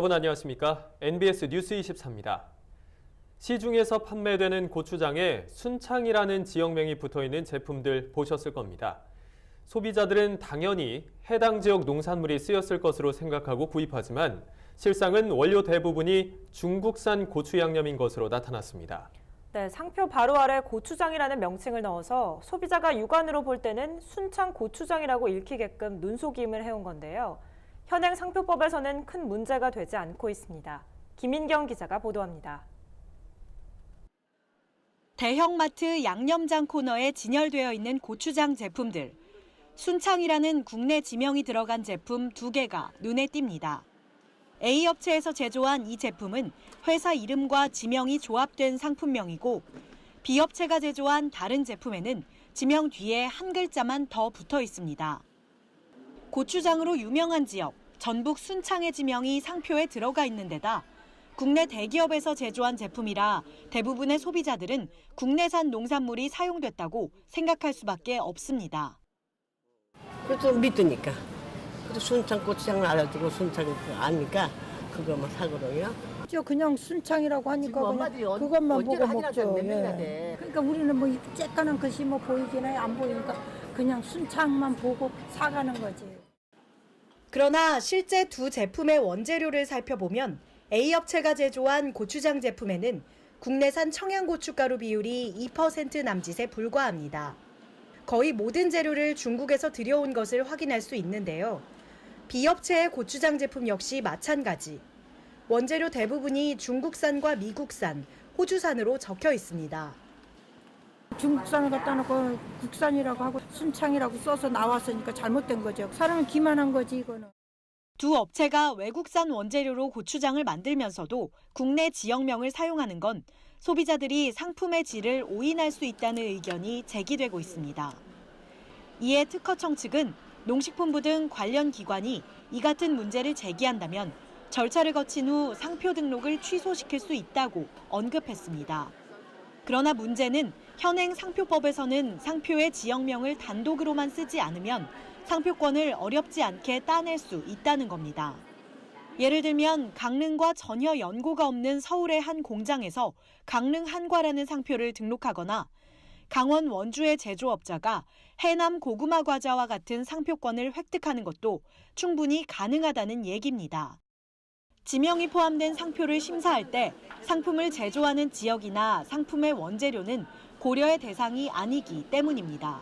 여러분 안녕하십니까? NBS 뉴스 24입니다. 시중에서 판매되는 고추장에 순창이라는 지역명이 붙어 있는 제품들 보셨을 겁니다. 소비자들은 당연히 해당 지역 농산물이 쓰였을 것으로 생각하고 구입하지만 실상은 원료 대부분이 중국산 고추 양념인 것으로 나타났습니다. 네, 상표 바로 아래 고추장이라는 명칭을 넣어서 소비자가 육안으로 볼 때는 순창 고추장이라고 읽히게끔 눈속임을 해온 건데요. 현행 상표법에서는 큰 문제가 되지 않고 있습니다. 김인경 기자가 보도합니다. 대형마트 양념장 코너에 진열되어 있는 고추장 제품들. 순창이라는 국내 지명이 들어간 제품 두 개가 눈에 띕니다. A 업체에서 제조한 이 제품은 회사 이름과 지명이 조합된 상품명이고 B 업체가 제조한 다른 제품에는 지명 뒤에 한 글자만 더 붙어 있습니다. 고추장으로 유명한 지역, 전북 순창의 지명이 상표에 들어가 있는 데다 국내 대기업에서 제조한 제품이라 대부분의 소비자들은 국내산 농산물이 사용됐다고 생각할 수밖에 없습니다. 그래서 믿으니까. 그래서 순창 고추장을 알아주고 순창 아니까 그거만 사거든요. 저 그냥 순창이라고 하니까 그냥 그것만 보고 먹죠. 예. 돼. 그러니까 우리는 뭐 쬐까는 것이 뭐 보이긴 해안 보이니까 그냥 순창만 보고 사가는 거지. 그러나 실제 두 제품의 원재료를 살펴보면 A 업체가 제조한 고추장 제품에는 국내산 청양고춧가루 비율이 2% 남짓에 불과합니다. 거의 모든 재료를 중국에서 들여온 것을 확인할 수 있는데요. B 업체의 고추장 제품 역시 마찬가지. 원재료 대부분이 중국산과 미국산, 호주산으로 적혀 있습니다. 중국산을 갖다 놓고 국산이라고 하고 순창이라고 써서 나왔으니까 잘못된 거죠. 사람을 기만한 거지 이거는. 두 업체가 외국산 원재료로 고추장을 만들면서도 국내 지역명을 사용하는 건 소비자들이 상품의 질을 오인할 수 있다는 의견이 제기되고 있습니다. 이에 특허청 측은 농식품부 등 관련 기관이 이 같은 문제를 제기한다면 절차를 거친 후 상표 등록을 취소시킬 수 있다고 언급했습니다. 그러나 문제는 현행 상표법에서는 상표의 지역명을 단독으로만 쓰지 않으면 상표권을 어렵지 않게 따낼 수 있다는 겁니다. 예를 들면 강릉과 전혀 연고가 없는 서울의 한 공장에서 강릉 한과라는 상표를 등록하거나 강원 원주의 제조업자가 해남 고구마 과자와 같은 상표권을 획득하는 것도 충분히 가능하다는 얘기입니다. 지명이 포함된 상표를 심사할 때 상품을 제조하는 지역이나 상품의 원재료는 고려의 대상이 아니기 때문입니다.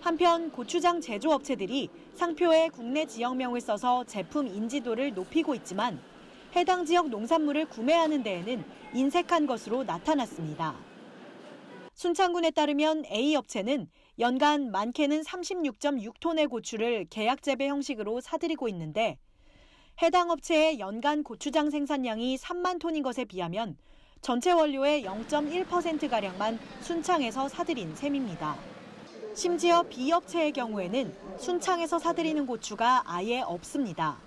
한편 고추장 제조업체들이 상표에 국내 지역명을 써서 제품 인지도를 높이고 있지만 해당 지역 농산물을 구매하는 데에는 인색한 것으로 나타났습니다. 순창군에 따르면 A 업체는 연간 많게는 36.6톤의 고추를 계약 재배 형식으로 사들이고 있는데 해당 업체의 연간 고추장 생산량이 3만 톤인 것에 비하면 전체 원료의 0.1%가량만 순창에서 사들인 셈입니다. 심지어 B 업체의 경우에는 순창에서 사들이는 고추가 아예 없습니다.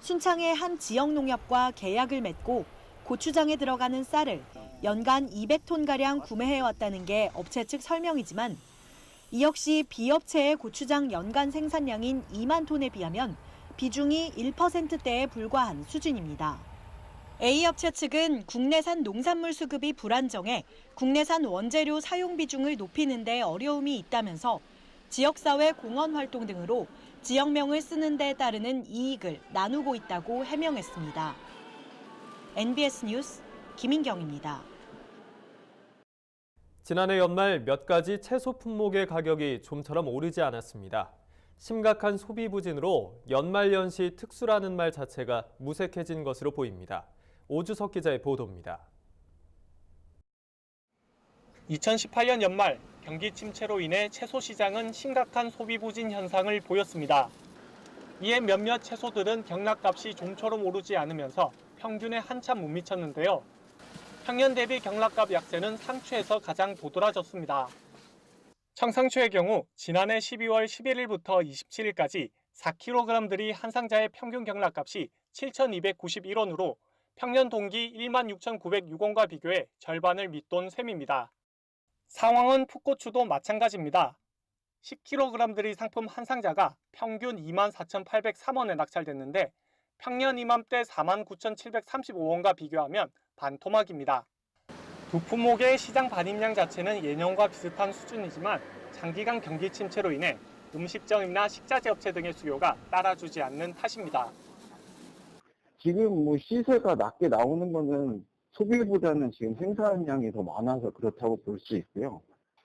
순창의 한 지역 농협과 계약을 맺고 고추장에 들어가는 쌀을 연간 200톤가량 구매해왔다는 게 업체 측 설명이지만 이 역시 B 업체의 고추장 연간 생산량인 2만 톤에 비하면 비중이 1%대에 불과한 수준입니다. A 업체 측은 국내산 농산물 수급이 불안정해 국내산 원재료 사용 비중을 높이는 데 어려움이 있다면서 지역사회 공헌 활동 등으로 지역명을 쓰는 데 따르는 이익을 나누고 있다고 해명했습니다. NBS 뉴스 김인경입니다. 지난해 연말 몇 가지 채소 품목의 가격이 좀처럼 오르지 않았습니다. 심각한 소비 부진으로 연말연시 특수라는 말 자체가 무색해진 것으로 보입니다. 오주석 기자의 보도입니다. 2018년 연말 경기 침체로 인해 채소 시장은 심각한 소비 부진 현상을 보였습니다. 이에 몇몇 채소들은 경락값이 좀처럼 오르지 않으면서 평균에 한참 못 미쳤는데요. 평년 대비 경락값 약세는 상추에서 가장 도드라졌습니다. 청상추의 경우 지난해 12월 11일부터 27일까지 4kg들이 한 상자의 평균 경락값이 7,291원으로 평년 동기 16,906원과 비교해 절반을 밑돈 셈입니다. 상황은 풋고추도 마찬가지입니다. 10kg들이 상품 한 상자가 평균 24,803원에 낙찰됐는데 평년 이맘때 49,735원과 비교하면 반토막입니다. 두 품목의 시장 반입량 자체는 예년과 비슷한 수준이지만 장기간 경기 침체로 인해 음식점이나 식자재 업체 등의 수요가 따라주지 않는 탓입니다. 지금 뭐 시세가 낮게 나오는 거는 소비보다는 지금 생산량이 더 많아서 그렇다고 볼 수 있고요.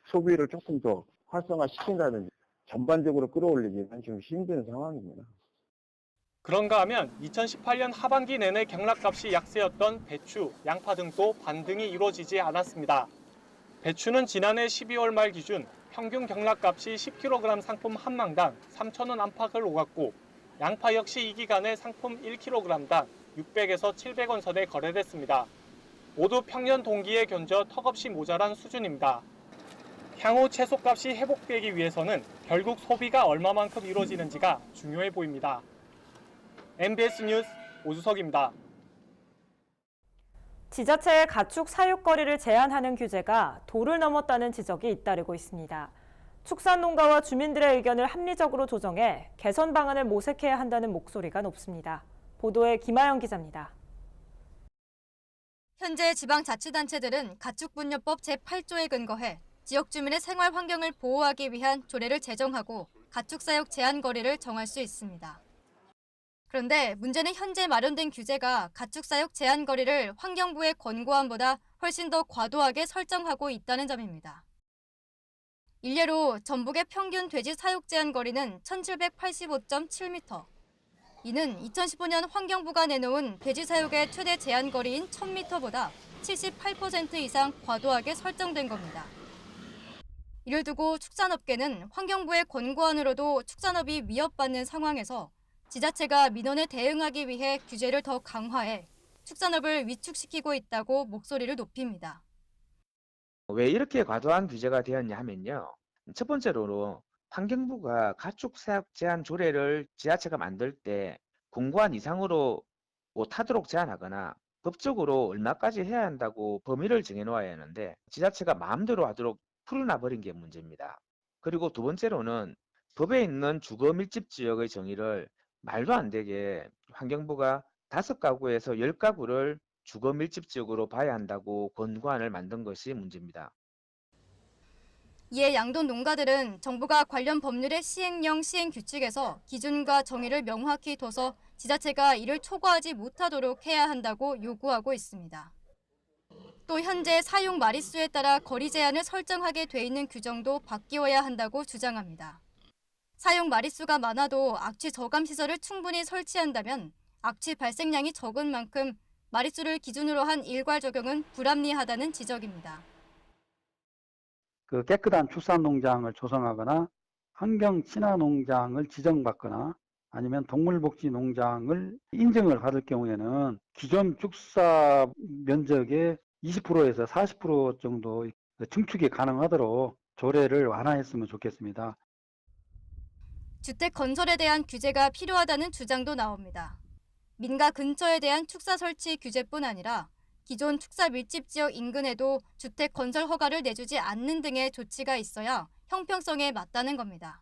소비를 조금 더 활성화시킨다든지 전반적으로 끌어올리기는 좀 힘든 상황입니다. 그런가 하면 2018년 하반기 내내 경락값이 약세였던 배추, 양파 등도 반등이 이루어지지 않았습니다. 배추는 지난해 12월 말 기준 평균 경락값이 10kg 상품 한 망당 3,000원 안팎을 오갔고 양파 역시 이 기간에 상품 1kg당 600에서 700원 선에 거래됐습니다. 모두 평년 동기에 견저 턱없이 모자란 수준입니다. 향후 채소값이 회복되기 위해서는 결국 소비가 얼마만큼 이루어지는지가 중요해 보입니다. MBS 뉴스 오주석입니다. 지자체의 가축 사육거리를 제한하는 규제가 도를 넘었다는 지적이 잇따르고 있습니다. 축산농가와 주민들의 의견을 합리적으로 조정해 개선 방안을 모색해야 한다는 목소리가 높습니다. 보도에 김아영 기자입니다. 현재 지방자치단체들은 가축분뇨법 제8조에 근거해 지역 주민의 생활 환경을 보호하기 위한 조례를 제정하고 가축 사육 제한 거리를 정할 수 있습니다. 그런데 문제는 현재 마련된 규제가 가축사육 제한 거리를 환경부의 권고안보다 훨씬 더 과도하게 설정하고 있다는 점입니다. 일례로 전북의 평균 돼지 사육 제한 거리는 1785.7m, 이는 2015년 환경부가 내놓은 돼지 사육의 최대 제한 거리인 1000m보다 78% 이상 과도하게 설정된 겁니다. 이를 두고 축산업계는 환경부의 권고안으로도 축산업이 위협받는 상황에서 지자체가 민원에 대응하기 위해 규제를 더 강화해 축산업을 위축시키고 있다고 목소리를 높입니다. 왜 이렇게 과도한 규제가 되었냐 하면요. 첫 번째로는 환경부가 가축 사육 제한 조례를 지자체가 만들 때 공고한 이상으로 못하도록 제한하거나 법적으로 얼마까지 해야 한다고 범위를 정해놓아야 하는데 지자체가 마음대로 하도록 풀어놔 버린 게 문제입니다. 그리고 두 번째로는 법에 있는 주거 밀집 지역의 정의를 말도 안 되게 환경부가 다섯 가구에서 열 가구를 주거 밀집 지역으로 봐야 한다고 권고안을 만든 것이 문제입니다. 이에 양돈 농가들은 정부가 관련 법률의 시행령 시행 규칙에서 기준과 정의를 명확히 둬서 지자체가 이를 초과하지 못하도록 해야 한다고 요구하고 있습니다. 또 현재 사용 마리수에 따라 거리 제한을 설정하게 돼 있는 규정도 바뀌어야 한다고 주장합니다. 사용 마리수가 많아도 악취 저감 시설을 충분히 설치한다면 악취 발생량이 적은 만큼 마리수를 기준으로 한 일괄 적용은 불합리하다는 지적입니다. 그 깨끗한 축산 농장을 조성하거나 환경 친화 농장을 지정받거나 아니면 동물복지 농장을 인증을 받을 경우에는 기존 축사 면적의 20%에서 40% 정도 증축이 가능하도록 조례를 완화했으면 좋겠습니다. 주택 건설에 대한 규제가 필요하다는 주장도 나옵니다. 민가 근처에 대한 축사 설치 규제뿐 아니라 기존 축사 밀집 지역 인근에도 주택 건설 허가를 내주지 않는 등의 조치가 있어야 형평성에 맞다는 겁니다.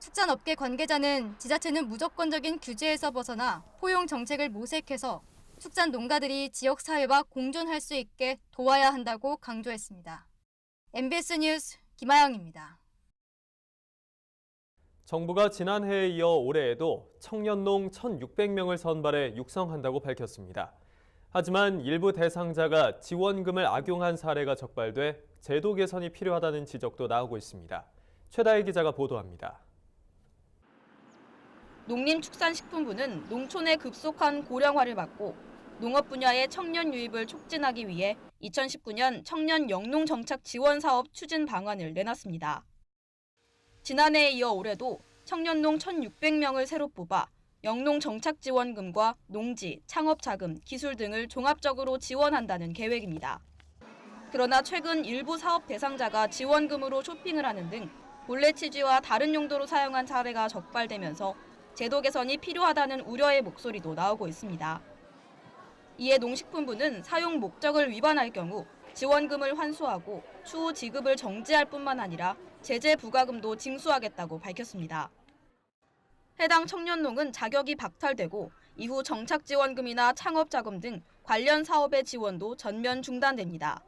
축산업계 관계자는 지자체는 무조건적인 규제에서 벗어나 포용 정책을 모색해서 축산 농가들이 지역 사회와 공존할 수 있게 도와야 한다고 강조했습니다. MBS 뉴스 김아영입니다. 정부가 지난해에 이어 올해에도 청년농 1,600명을 선발해 육성한다고 밝혔습니다. 하지만 일부 대상자가 지원금을 악용한 사례가 적발돼 제도 개선이 필요하다는 지적도 나오고 있습니다. 최다혜 기자가 보도합니다. 농림축산식품부는 농촌의 급속한 고령화를 막고 농업 분야의 청년 유입을 촉진하기 위해 2019년 청년 영농 정착 지원 사업 추진 방안을 내놨습니다. 지난해에 이어 올해도 청년농 1,600명을 새로 뽑아 영농 정착 지원금과 농지, 창업 자금, 기술 등을 종합적으로 지원한다는 계획입니다. 그러나 최근 일부 사업 대상자가 지원금으로 쇼핑을 하는 등 본래 취지와 다른 용도로 사용한 사례가 적발되면서 제도 개선이 필요하다는 우려의 목소리도 나오고 있습니다. 이에 농식품부는 사용 목적을 위반할 경우 지원금을 환수하고 추후 지급을 정지할 뿐만 아니라 제재 부과금도 징수하겠다고 밝혔습니다. 해당 청년농은 자격이 박탈되고 이후 정착 지원금이나 창업 자금 등 관련 사업의 지원도 전면 중단됩니다.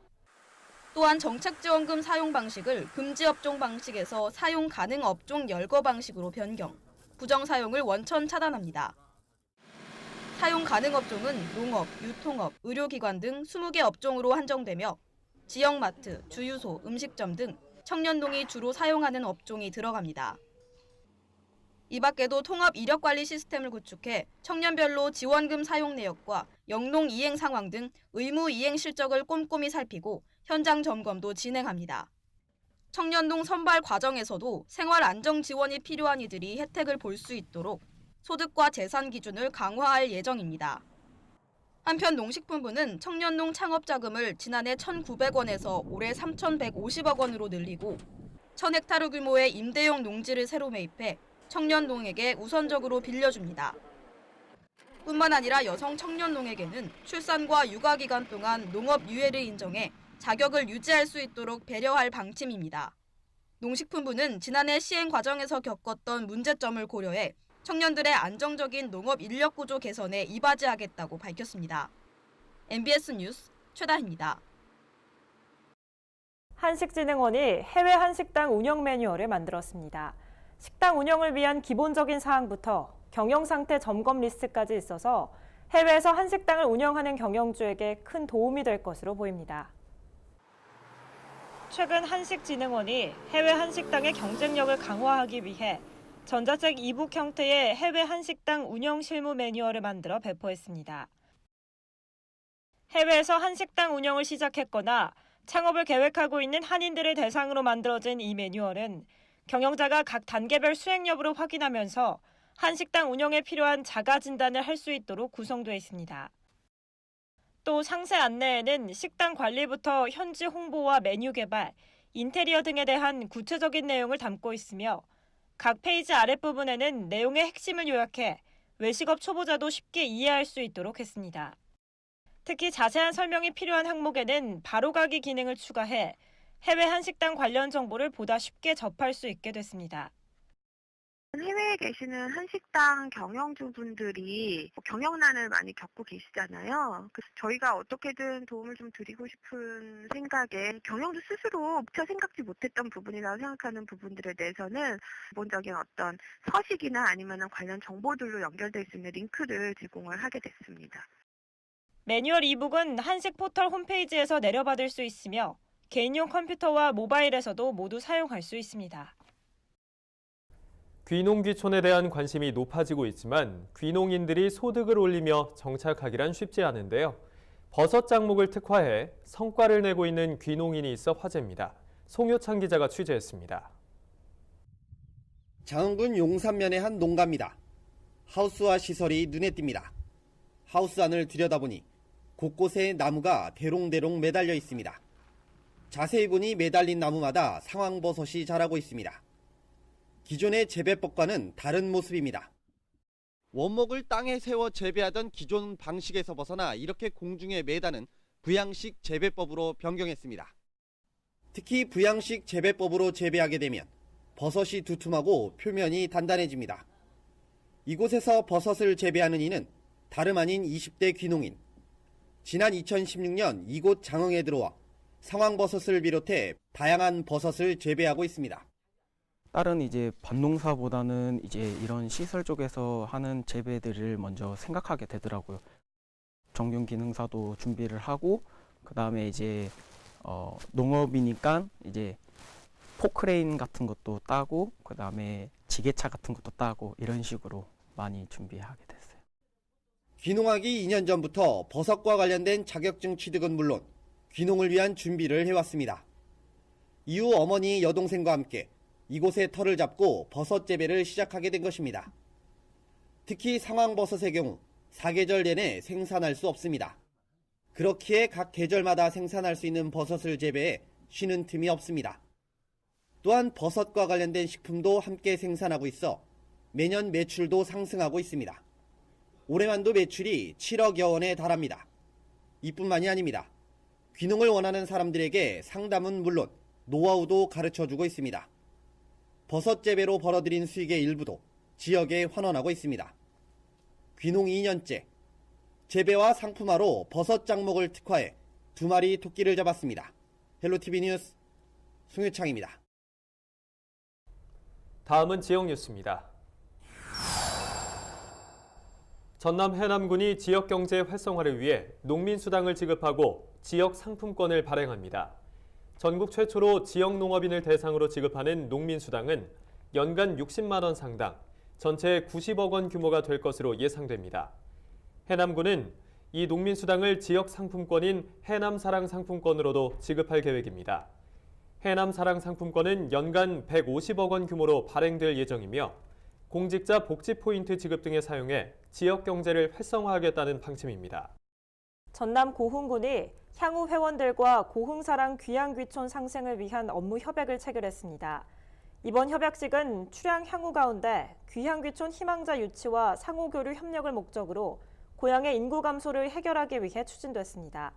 또한 정착 지원금 사용 방식을 금지 업종 방식에서 사용 가능 업종 열거 방식으로 변경, 부정 사용을 원천 차단합니다. 사용 가능 업종은 농업, 유통업, 의료기관 등 20개 업종으로 한정되며 지역마트, 주유소, 음식점 등 청년동이 주로 사용하는 업종이 들어갑니다. 이 밖에도 통합 이력 관리 시스템을 구축해 청년별로 지원금 사용 내역과 영농 이행 상황 등 의무 이행 실적을 꼼꼼히 살피고 현장 점검도 진행합니다. 청년동 선발 과정에서도 생활 안정 지원이 필요한 이들이 혜택을 볼 수 있도록 소득과 재산 기준을 강화할 예정입니다. 한편 농식품부는 청년농 창업 자금을 지난해 1,900원에서 올해 3,150억 원으로 늘리고 1,000헥타르 규모의 임대용 농지를 새로 매입해 청년농에게 우선적으로 빌려줍니다. 뿐만 아니라 여성 청년농에게는 출산과 육아 기간 동안 농업 유예를 인정해 자격을 유지할 수 있도록 배려할 방침입니다. 농식품부는 지난해 시행 과정에서 겪었던 문제점을 고려해 청년들의 안정적인 농업 인력 구조 개선에 이바지하겠다고 밝혔습니다. MBS 뉴스 최다희입니다. 한식진흥원이 해외 한식당 운영 매뉴얼을 만들었습니다. 식당 운영을 위한 기본적인 사항부터 경영 상태 점검 리스트까지 있어서 해외에서 한식당을 운영하는 경영주에게 큰 도움이 될 것으로 보입니다. 최근 한식진흥원이 해외 한식당의 경쟁력을 강화하기 위해 전자책 이북 형태의 해외 한식당 운영 실무 매뉴얼을 만들어 배포했습니다. 해외에서 한식당 운영을 시작했거나 창업을 계획하고 있는 한인들을 대상으로 만들어진 이 매뉴얼은 경영자가 각 단계별 수행 여부를 확인하면서 한식당 운영에 필요한 자가 진단을 할 수 있도록 구성되어 있습니다. 또 상세 안내에는 식당 관리부터 현지 홍보와 메뉴 개발, 인테리어 등에 대한 구체적인 내용을 담고 있으며 각 페이지 아랫부분에는 내용의 핵심을 요약해 외식업 초보자도 쉽게 이해할 수 있도록 했습니다. 특히 자세한 설명이 필요한 항목에는 바로가기 기능을 추가해 해외 한식당 관련 정보를 보다 쉽게 접할 수 있게 됐습니다. 해외에 계시는 한식당 경영주분들이 경영난을 많이 겪고 계시잖아요. 그래서 저희가 어떻게든 도움을 좀 드리고 싶은 생각에 경영주 스스로 미처 생각지 못했던 부분이라고 생각하는 부분들에 대해서는 기본적인 어떤 서식이나 아니면 관련 정보들로 연결될 수 있는 링크를 제공을 하게 됐습니다. 매뉴얼 이북은 한식 포털 홈페이지에서 내려받을 수 있으며 개인용 컴퓨터와 모바일에서도 모두 사용할 수 있습니다. 귀농귀촌에 대한 관심이 높아지고 있지만 귀농인들이 소득을 올리며 정착하기란 쉽지 않은데요. 버섯 작목을 특화해 성과를 내고 있는 귀농인이 있어 화제입니다. 송효창 기자가 취재했습니다. 장흥군 용산면의 한 농가입니다. 하우스와 시설이 눈에 띕니다. 하우스 안을 들여다보니 곳곳에 나무가 대롱대롱 매달려 있습니다. 자세히 보니 매달린 나무마다 상황버섯이 자라고 있습니다. 기존의 재배법과는 다른 모습입니다. 원목을 땅에 세워 재배하던 기존 방식에서 벗어나 이렇게 공중에 매다는 부양식 재배법으로 변경했습니다. 특히 부양식 재배법으로 재배하게 되면 버섯이 두툼하고 표면이 단단해집니다. 이곳에서 버섯을 재배하는 이는 다름 아닌 20대 귀농인. 지난 2016년 이곳 장흥에 들어와 상황버섯을 비롯해 다양한 버섯을 재배하고 있습니다. 다른 이제 밭농사보다는 이제 이런 시설 쪽에서 하는 재배들을 먼저 생각하게 되더라고요. 정균 기능사도 준비를 하고 그 다음에 이제 어, 농업이니까 이제 포크레인 같은 것도 따고 그 다음에 지게차 같은 것도 따고 이런 식으로 많이 준비하게 됐어요. 귀농하기 2년 전부터 버섯과 관련된 자격증 취득은 물론 귀농을 위한 준비를 해왔습니다. 이후 어머니 여동생과 함께 이곳에 터를 잡고 버섯 재배를 시작하게 된 것입니다. 특히 상황버섯의 경우 사계절 내내 생산할 수 없습니다. 그렇기에 각 계절마다 생산할 수 있는 버섯을 재배해 쉬는 틈이 없습니다. 또한 버섯과 관련된 식품도 함께 생산하고 있어 매년 매출도 상승하고 있습니다. 올해만도 매출이 7억여 원에 달합니다. 이뿐만이 아닙니다. 귀농을 원하는 사람들에게 상담은 물론 노하우도 가르쳐 주고 있습니다. 버섯 재배로 벌어들인 수익의 일부도 지역에 환원하고 있습니다. 귀농 2년째. 재배와 상품화로 버섯 장목을 특화해 두 마리 토끼를 잡았습니다. 헬로티비 뉴스 송유창입니다. 다음은 지역 뉴스입니다. 전남 해남군이 지역 경제 활성화를 위해 농민 수당을 지급하고 지역 상품권을 발행합니다. 전국 최초로 지역 농업인을 대상으로 지급하는 농민 수당은 연간 60만 원 상당, 전체 90억 원 규모가 될 것으로 예상됩니다. 해남군은 이 농민 수당을 지역 상품권인 해남 사랑 상품권으로도 지급할 계획입니다. 해남 사랑 상품권은 연간 150억 원 규모로 발행될 예정이며 공직자 복지 포인트 지급 등에 사용해 지역 경제를 활성화하겠다는 방침입니다. 전남 고흥군이 향후 회원들과 고흥사랑 귀향귀촌 상생을 위한 업무 협약을 체결했습니다. 이번 협약식은 출향 향후 가운데 귀향귀촌 희망자 유치와 상호교류 협력을 목적으로 고향의 인구 감소를 해결하기 위해 추진됐습니다.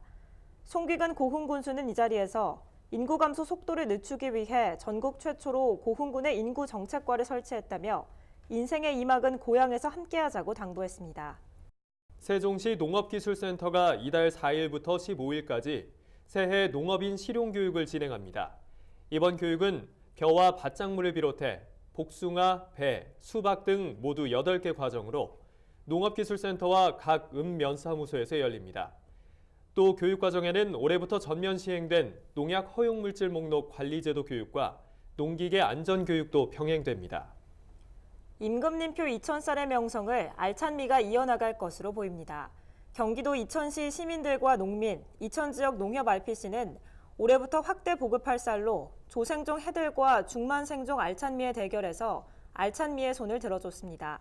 송기근 고흥군수는 이 자리에서 인구 감소 속도를 늦추기 위해 전국 최초로 고흥군의 인구 정책과를 설치했다며 인생의 이막은 고향에서 함께하자고 당부했습니다. 세종시 농업기술센터가 이달 4일부터 15일까지 새해 농업인 실용교육을 진행합니다. 이번 교육은 벼와 밭작물을 비롯해 복숭아, 배, 수박 등 모두 8개 과정으로 농업기술센터와 각 읍면사무소에서 열립니다. 또 교육과정에는 올해부터 전면 시행된 농약 허용물질 목록 관리제도 교육과 농기계 안전교육도 병행됩니다. 임금님표 2,000쌀의 명성을 알찬미가 이어나갈 것으로 보입니다. 경기도 이천시 시민들과 농민, 이천 지역 농협 RPC는 올해부터 확대 보급할 쌀로 조생종 해들과 중만생종 알찬미의 대결에서 알찬미의 손을 들어줬습니다.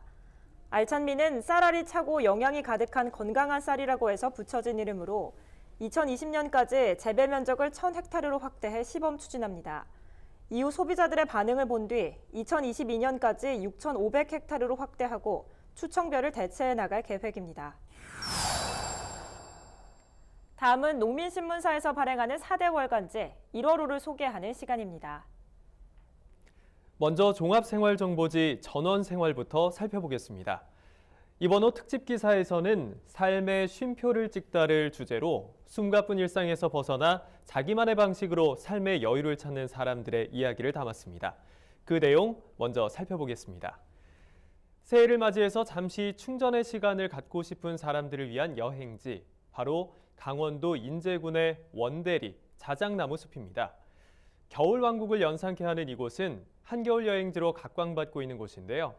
알찬미는 쌀알이 차고 영양이 가득한 건강한 쌀이라고 해서 붙여진 이름으로 2020년까지 재배 면적을 1000헥타르로 확대해 시범 추진합니다. 이후 소비자들의 반응을 본 뒤 2022년까지 6,500헥타르로 확대하고 추청별을 대체해 나갈 계획입니다. 다음은 농민신문사에서 발행하는 4대 월간지 1월호를 소개하는 시간입니다. 먼저 종합생활정보지 전원생활부터 살펴보겠습니다. 이번 호 특집 기사에서는 삶의 쉼표를 찍다를 주제로 숨가쁜 일상에서 벗어나 자기만의 방식으로 삶의 여유를 찾는 사람들의 이야기를 담았습니다. 그 내용 먼저 살펴보겠습니다. 새해를 맞이해서 잠시 충전의 시간을 갖고 싶은 사람들을 위한 여행지, 바로 강원도 인제군의 원대리 자작나무 숲입니다. 겨울 왕국을 연상케 하는 이곳은 한겨울 여행지로 각광받고 있는 곳인데요.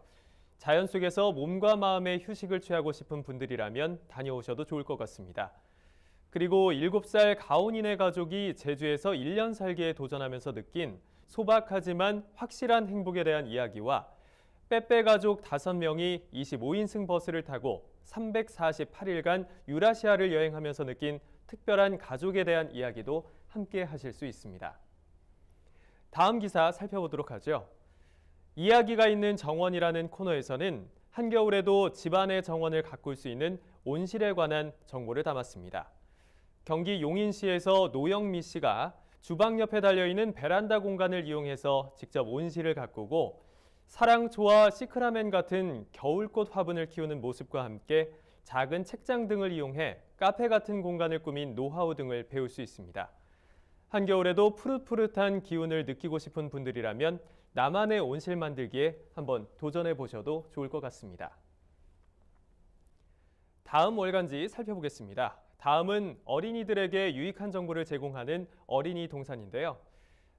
자연 속에서 몸과 마음의 휴식을 취하고 싶은 분들이라면 다녀오셔도 좋을 것 같습니다. 그리고 7살 가온이네 가족이 제주에서 1년 살기에 도전하면서 느낀 소박하지만 확실한 행복에 대한 이야기와 빼빼 가족 5명이 25인승 버스를 타고 348일간 유라시아를 여행하면서 느낀 특별한 가족에 대한 이야기도 함께 하실 수 있습니다. 다음 기사 살펴보도록 하죠. 이야기가 있는 정원이라는 코너에서는 한겨울에도 집안의 정원을 가꿀 수 있는 온실에 관한 정보를 담았습니다. 경기 용인시에서 노영미 씨가 주방 옆에 달려있는 베란다 공간을 이용해서 직접 온실을 가꾸고 사랑초와 시크라멘 같은 겨울꽃 화분을 키우는 모습과 함께 작은 책장 등을 이용해 카페 같은 공간을 꾸민 노하우 등을 배울 수 있습니다. 한겨울에도 푸릇푸릇한 기운을 느끼고 싶은 분들이라면 나만의 온실 만들기에 한번 도전해 보셔도 좋을 것 같습니다. 다음 월간지 살펴보겠습니다. 다음은 어린이들에게 유익한 정보를 제공하는 어린이 동산인데요.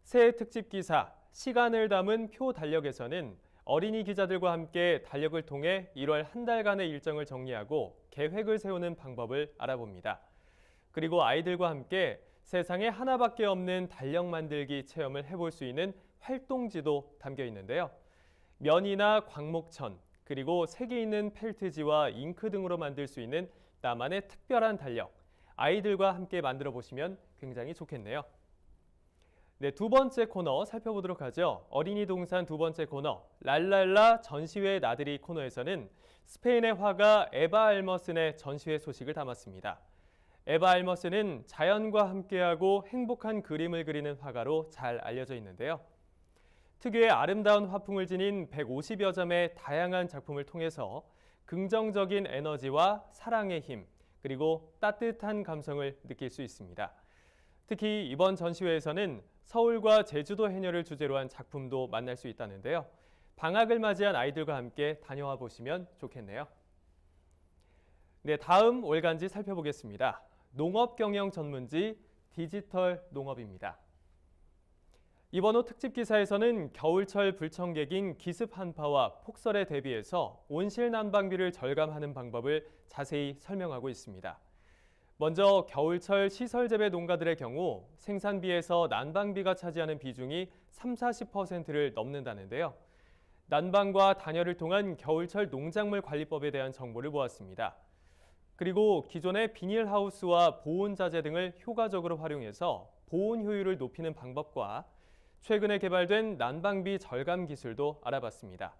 새해 특집 기사 시간을 담은 표 달력에서는 어린이 기자들과 함께 달력을 통해 1월 한 달간의 일정을 정리하고 계획을 세우는 방법을 알아봅니다. 그리고 아이들과 함께 세상에 하나밖에 없는 달력 만들기 체험을 해볼 수 있는 활동지도 담겨 있는데요. 면이나 광목천, 그리고 색이 있는 펠트지와 잉크 등으로 만들 수 있는 나만의 특별한 달력, 아이들과 함께 만들어 보시면 굉장히 좋겠네요. 네, 두 번째 코너 살펴보도록 하죠. 어린이 동산 두 번째 코너, 랄랄라 전시회 나들이 코너에서는 스페인의 화가 에바 알머슨의 전시회 소식을 담았습니다. 에바 알머슨은 자연과 함께하고 행복한 그림을 그리는 화가로 잘 알려져 있는데요. 특유의 아름다운 화풍을 지닌 150여 점의 다양한 작품을 통해서 긍정적인 에너지와 사랑의 힘, 그리고 따뜻한 감성을 느낄 수 있습니다. 특히 이번 전시회에서는 서울과 제주도 해녀를 주제로 한 작품도 만날 수 있다는데요. 방학을 맞이한 아이들과 함께 다녀와 보시면 좋겠네요. 네, 다음 월간지 살펴보겠습니다. 농업 경영 전문지 디지털 농업입니다. 이번 호 특집 기사에서는 겨울철 불청객인 기습 한파와 폭설에 대비해서 온실 난방비를 절감하는 방법을 자세히 설명하고 있습니다. 먼저 겨울철 시설 재배 농가들의 경우 생산비에서 난방비가 차지하는 비중이 3, 40%를 넘는다는데요. 난방과 단열을 통한 겨울철 농작물 관리법에 대한 정보를 모았습니다. 그리고 기존의 비닐하우스와 보온자재 등을 효과적으로 활용해서 보온 효율을 높이는 방법과 최근에 개발된 난방비 절감 기술도 알아봤습니다.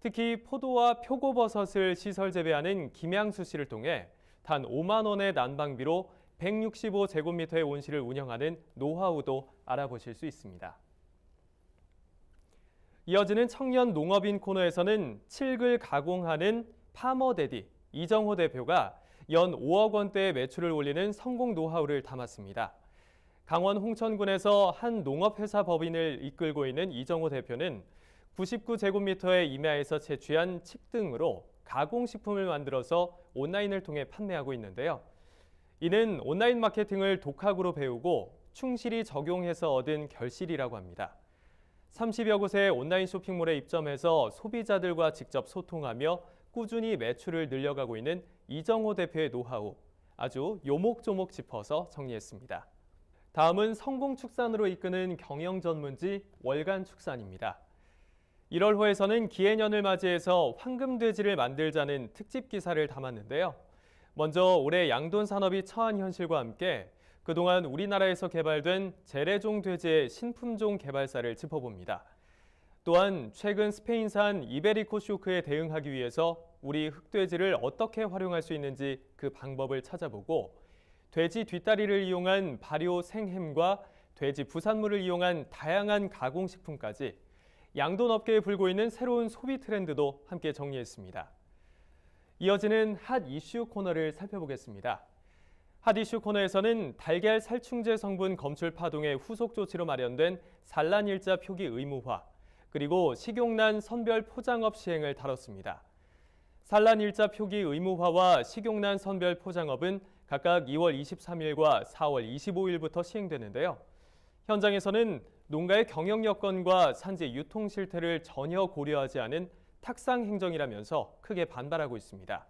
특히 포도와 표고버섯을 시설 재배하는 김양수 씨를 통해 단 5만 원의 난방비로 165제곱미터의 온실을 운영하는 노하우도 알아보실 수 있습니다. 이어지는 청년 농업인 코너에서는 칠글 가공하는 파머데디 이정호 대표가 연 5억 원대의 매출을 올리는 성공 노하우를 담았습니다. 강원 홍천군에서 한 농업회사 법인을 이끌고 있는 이정호 대표는 99제곱미터의 임야에서 채취한 칡 등으로 가공식품을 만들어서 온라인을 통해 판매하고 있는데요. 이는 온라인 마케팅을 독학으로 배우고 충실히 적용해서 얻은 결실이라고 합니다. 30여 곳의 온라인 쇼핑몰에 입점해서 소비자들과 직접 소통하며 꾸준히 매출을 늘려가고 있는 이정호 대표의 노하우 아주 요목조목 짚어서 정리했습니다. 다음은 성공 축산으로 이끄는 경영 전문지 월간 축산입니다. 1월 호에서는 기해년을 맞이해서 황금돼지를 만들자는 특집 기사를 담았는데요. 먼저 올해 양돈 산업이 처한 현실과 함께 그동안 우리나라에서 개발된 재래종 돼지의 신품종 개발사를 짚어봅니다. 또한 최근 스페인산 이베리코 쇼크에 대응하기 위해서 우리 흑돼지를 어떻게 활용할 수 있는지 그 방법을 찾아보고 돼지 뒷다리를 이용한 발효 생햄과 돼지 부산물을 이용한 다양한 가공식품까지 양돈 업계에 불고 있는 새로운 소비 트렌드도 함께 정리했습니다. 이어지는 핫 이슈 코너를 살펴보겠습니다. 핫 이슈 코너에서는 달걀 살충제 성분 검출 파동의 후속 조치로 마련된 산란일자 표기 의무화, 그리고 식용란 선별 포장업 시행을 다뤘습니다. 산란일자 표기 의무화와 식용란 선별 포장업은 각각 2월 23일과 4월 25일부터 시행되는데요. 현장에서는 농가의 경영 여건과 산지 유통 실태를 전혀 고려하지 않은 탁상 행정이라면서 크게 반발하고 있습니다.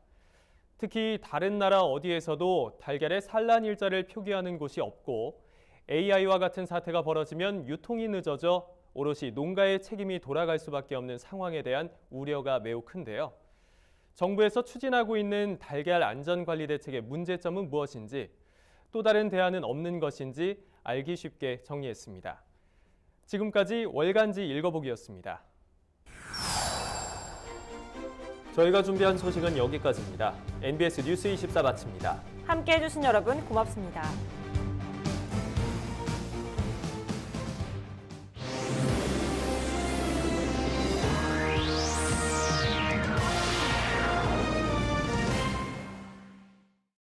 특히 다른 나라 어디에서도 달걀의 산란 일자를 표기하는 곳이 없고 AI와 같은 사태가 벌어지면 유통이 늦어져 오롯이 농가의 책임이 돌아갈 수밖에 없는 상황에 대한 우려가 매우 큰데요. 정부에서 추진하고 있는 달걀 안전관리 대책의 문제점은 무엇인지 또 다른 대안은 없는 것인지 알기 쉽게 정리했습니다. 지금까지 월간지 읽어보기였습니다. 저희가 준비한 소식은 여기까지입니다. NBS 뉴스 24 마칩니다. 함께해 주신 여러분 고맙습니다.